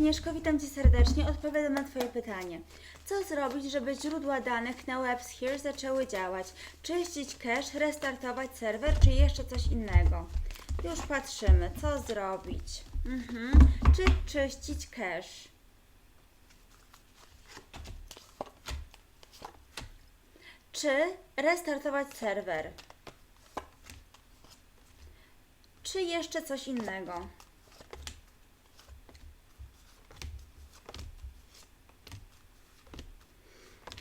Agnieszko, witam Cię serdecznie. Odpowiadam na Twoje pytanie. Co zrobić, żeby źródła danych na WebSphere zaczęły działać? Czyścić cache, restartować serwer, czy jeszcze coś innego? Już patrzymy, co zrobić. Mhm. Czy czyścić cache? Czy restartować serwer? Czy jeszcze coś innego?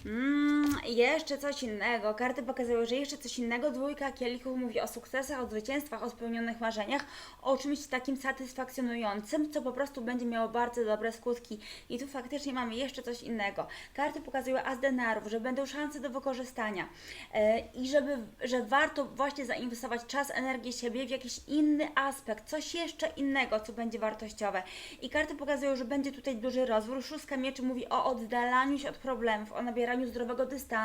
Mm, jeszcze coś innego. Karty pokazują, że jeszcze coś innego. Dwójka kielichów mówi o sukcesach, o zwycięstwach, o spełnionych marzeniach, o czymś takim satysfakcjonującym, co po prostu będzie miało bardzo dobre skutki. I tu faktycznie mamy jeszcze coś innego. Karty pokazują as denarów, że będą szanse do wykorzystania e, i żeby, że warto właśnie zainwestować czas, energię siebie w jakiś inny aspekt, coś jeszcze innego, co będzie wartościowe. I karty pokazują, że będzie tutaj duży rozwój. Szóstka mieczy mówi o oddalaniu się od problemów, o nabieraniu zdrowego dystansu,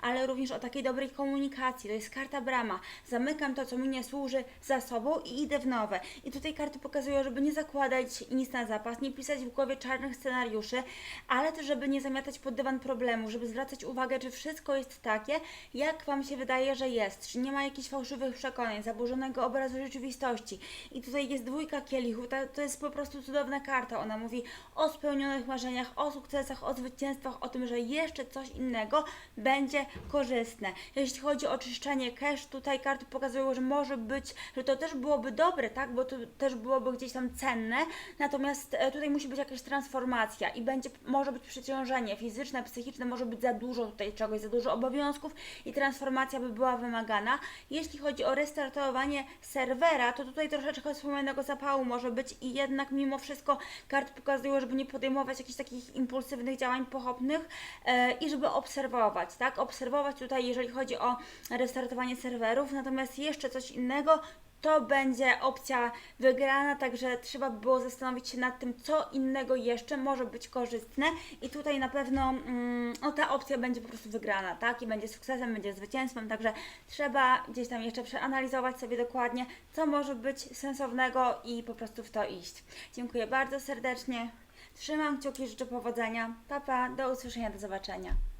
ale również o takiej dobrej komunikacji. To jest karta brama. Zamykam to, co mi nie służy za sobą i idę w nowe. I tutaj karty pokazują, żeby nie zakładać nic na zapas, nie pisać w głowie czarnych scenariuszy, ale też, żeby nie zamiatać pod dywan problemu, żeby zwracać uwagę, czy wszystko jest takie, jak Wam się wydaje, że jest, czy nie ma jakichś fałszywych przekonań, zaburzonego obrazu rzeczywistości. I tutaj jest dwójka kielichów, to jest po prostu cudowna karta. Ona mówi o spełnionych marzeniach, o sukcesach, o zwycięstwach, o tym, że jeszcze coś innego będzie korzystne. Jeśli chodzi o czyszczenie cache, tutaj karty pokazują, że może być, że to też byłoby dobre, tak, bo to też byłoby gdzieś tam cenne, natomiast e, tutaj musi być jakaś transformacja i będzie, może być przeciążenie fizyczne, psychiczne, może być za dużo tutaj czegoś, za dużo obowiązków i transformacja by była wymagana. Jeśli chodzi o restartowanie serwera, to tutaj troszeczkę wspomnianego zapału może być i jednak mimo wszystko karty pokazują, żeby nie podejmować jakichś takich impulsywnych działań pochopnych e, i żeby obserwować, tak? Obserwować tutaj, jeżeli chodzi o restartowanie serwerów, natomiast jeszcze coś innego, to będzie opcja wygrana, także trzeba by było zastanowić się nad tym, co innego jeszcze może być korzystne i tutaj na pewno mm, no, ta opcja będzie po prostu wygrana, tak? I będzie sukcesem, będzie zwycięstwem, także trzeba gdzieś tam jeszcze przeanalizować sobie dokładnie, co może być sensownego i po prostu w to iść. Dziękuję bardzo serdecznie. Trzymam kciuki, życzę powodzenia. Pa, pa, do usłyszenia, do zobaczenia.